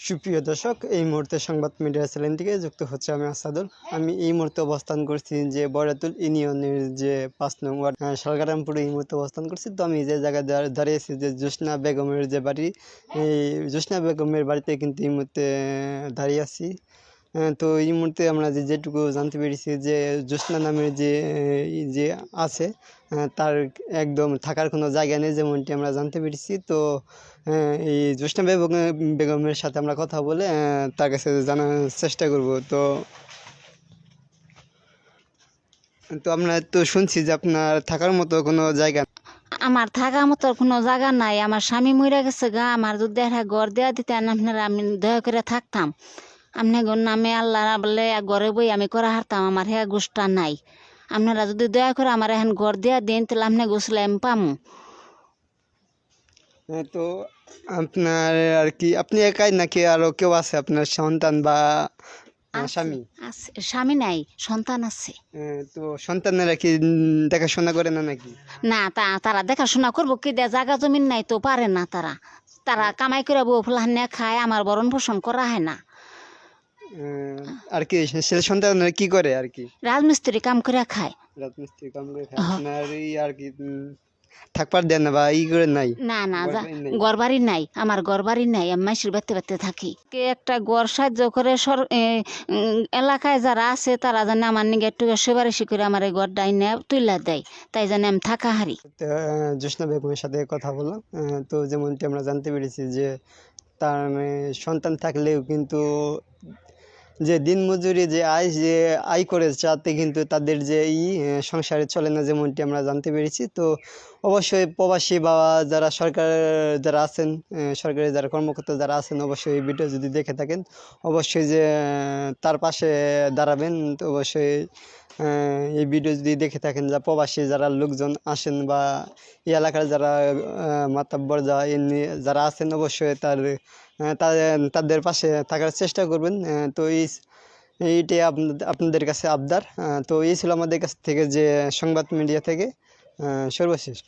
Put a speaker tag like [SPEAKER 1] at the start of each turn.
[SPEAKER 1] সুপ্রিয় দর্শক এই মুহূর্তে সংবাদ মিডিয়া চ্যানেল থেকে যুক্ত হচ্ছে আমি আসাদুল। আমি এই মুহূর্তে অবস্থান করছি যে বরাতুল ইউনিয়নের যে পাঁচ নং ওয়ার্ড আহ, এই মুহূর্তে অবস্থান করছি। তো আমি যে জায়গায় দাঁড়িয়ে দাঁড়িয়েছি যে জ্যোৎস্না বেগমের যে বাড়ি এই জ্যোৎস্না বেগমের বাড়িতে কিন্তু এই মুহূর্তে দাঁড়িয়ে আছি। তো এই মুহূর্তে আমরা যে যেটুকু জানতে পেরেছি যে জ্যোৎস্না নামের যে যে আছে তার একদম থাকার কোনো জায়গা নেই যেমনটি আমরা জানতে পেরেছি। তো এই জ্যোৎস্না বেগম, বেগমের সাথে আমরা কথা বলে তার কাছে জানার চেষ্টা করব। তো তো আমরা তো শুনছি যে আপনার থাকার মতো কোনো জায়গা
[SPEAKER 2] আমার থাকার মতো কোনো জায়গা নাই। আমার স্বামী মরে গেছে গা, আমার যদি একটা ঘর দেওয়া দিতেন, আপনারা আমি দয়া করে থাকতাম। আপনার নামে আল্লাহ বলে ঘরে বই আমি করা হারতাম আমার হ্যাঁ গোষ্ঠা নাই। আপনারা যদি দয়া করে আমার এখন ঘর দেওয়া দিন তাহলে আপনি গোসলে আমি পামু।
[SPEAKER 1] আহ, তো আপনার আর কি আপনি একাই নাকি আরও কেউ আছে? আপনার সন্তান বা স্বামী?
[SPEAKER 2] আছে স্বামী নাই সন্তান আছে।
[SPEAKER 1] তো সন্তানেরা কি দেখাশোনা করে না নাকি?
[SPEAKER 2] না তা তারা দেখাশোনা করব কি দেয়া জায়গা জমিন নাই তো পারে না তারা। তারা কামাই করে বউ ফুলাহান্নে খায় আমার বরণ পোষণ করা হয় না।
[SPEAKER 1] আর কি ছেলে সন্তানেরা কি করে আর কি?
[SPEAKER 2] রাজমিস্ত্রি কাম করে খায়।
[SPEAKER 1] রাজমিস্ত্রি কাম করে খায়। আপনার এই আর কি থাকবার দেন না বা ই করে নাই।
[SPEAKER 2] না না যা? ঘর বাড়ি নাই আমার ঘর বাড়ি নাই আমি মাসির বাড়তে বাড়তে থাকি। কে একটা ঘর সাহায্য করে সর এলাকায় যারা আছে তারা জানে আমার নিগে একটু সুপারিশি করে আমার এই ঘর ডাইনে তুইলা দেয়। তাই জানে আমি থাকা হারি।
[SPEAKER 1] জ্যোৎস্না বেগমের সাথে কথা বললাম। তো যেমনটি আমরা জানতে পেরেছি যে তার মানে সন্তান থাকলেও কিন্তু যে দিনমজুরি, যে আয় যে আয় করে তাতে কিন্তু তাদের যে ই সংসারে চলে না যেমনটি আমরা জানতে পেরেছি। তো অবশ্যই প্রবাসী বা যারা সরকার, যারা আছেন সরকারি যারা কর্মকর্তা যারা আছেন, অবশ্যই এই ভিডিও যদি দেখে থাকেন, অবশ্যই যে, তার পাশে দাঁড়াবেন, তো অবশ্যই এই ভিডিও যদি দেখে থাকেন যা প্রবাসী যারা লোকজন আসেন বা এই এলাকার যারা মাতাব্বর যা এমনি যারা আছেন অবশ্যই তার তাদের পাশে থাকার চেষ্টা করবেন। তো এই এইটাই আপনাদের কাছে আবদার। তো এই ছিল আমাদের কাছ থেকে যে সংবাদ মিডিয়া থেকে সর্বশেষ।